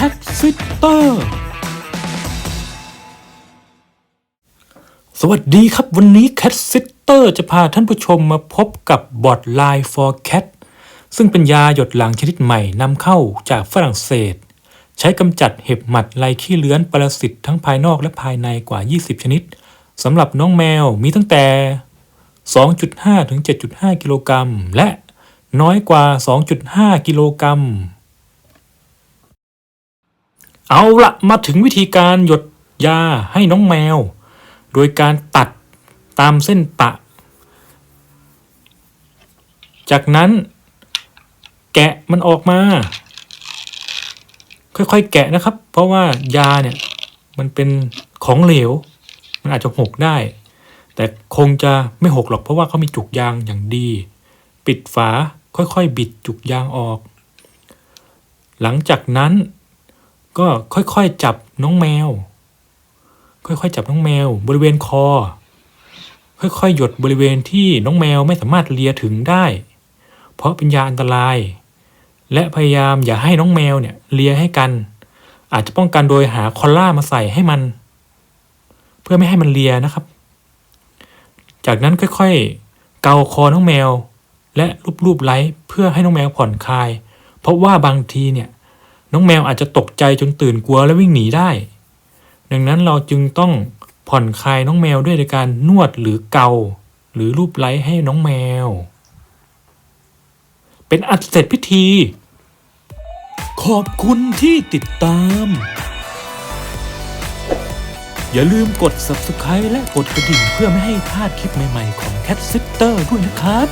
Cat Sitter สวัสดีครับวันนี้ Cat Sitter จะพาท่านผู้ชมมาพบกับบอท Line for Cat ซึ่งเป็นยาหยดหลังชนิดใหม่นำเข้าจากฝรั่งเศส ใช้กำจัดเห็บหมัดไลขี้เลื้อนปรสิตทั้งภายนอกและภายในกว่า 20 ชนิดสำหรับน้องแมวมีตั้งแต่ 2.5 ถึง 7.5 กิโลกรัมและน้อยกว่า 2.5 กิโลกรัม เอาละมาถึงวิธีการหยดยาให้น้องแมว โดยการตัดตามเส้นปะ จากนั้น แกะมันออกมา ค่อยๆแกะนะครับ เพราะว่ายาเนี่ยมันเป็นของเหลว มันอาจจะหกได้ แต่คงจะไม่หกหรอกเพราะว่าเขามีจุกยางอย่างดี ปิดฝาค่อยๆ บิดจุกยางออก หลังจากนั้น ก็ค่อยๆจับน้องแมว ค่อยๆจับน้องแมว บริเวณคอ ค่อยๆหยดบริเวณที่น้องแมวไม่สามารถเลียถึงได้ เพราะเป็นยาอันตราย และพยายามอย่าให้น้องแมวเนี่ยเลียให้กัน อาจจะป้องกันโดยหาคอลล่ามาใส่ให้มัน เพื่อไม่ให้มันเลียนะครับ จากนั้นค่อยๆ เกาคอน้องแมว และรูปๆไล้เพื่อให้น้องแมวผ่อนคลาย เพราะว่าบางทีเนี่ย น้องแมวอาจจะตกใจจนตื่นกลัวและวิ่งหนีได้ ดังนั้นเราจึงต้องผ่อนคลายน้องแมวด้วยการนวดหรือเกา หรือรูปไล้ให้น้องแมว เป็นอัดเสร็จพิธี ขอบคุณที่ติดตาม อย่าลืมกด subscribe และกดกระดิ่งเพื่อไม่ให้พลาดคลิปใหม่ ๆ ของ Cat Sitter ด้วยนะครับ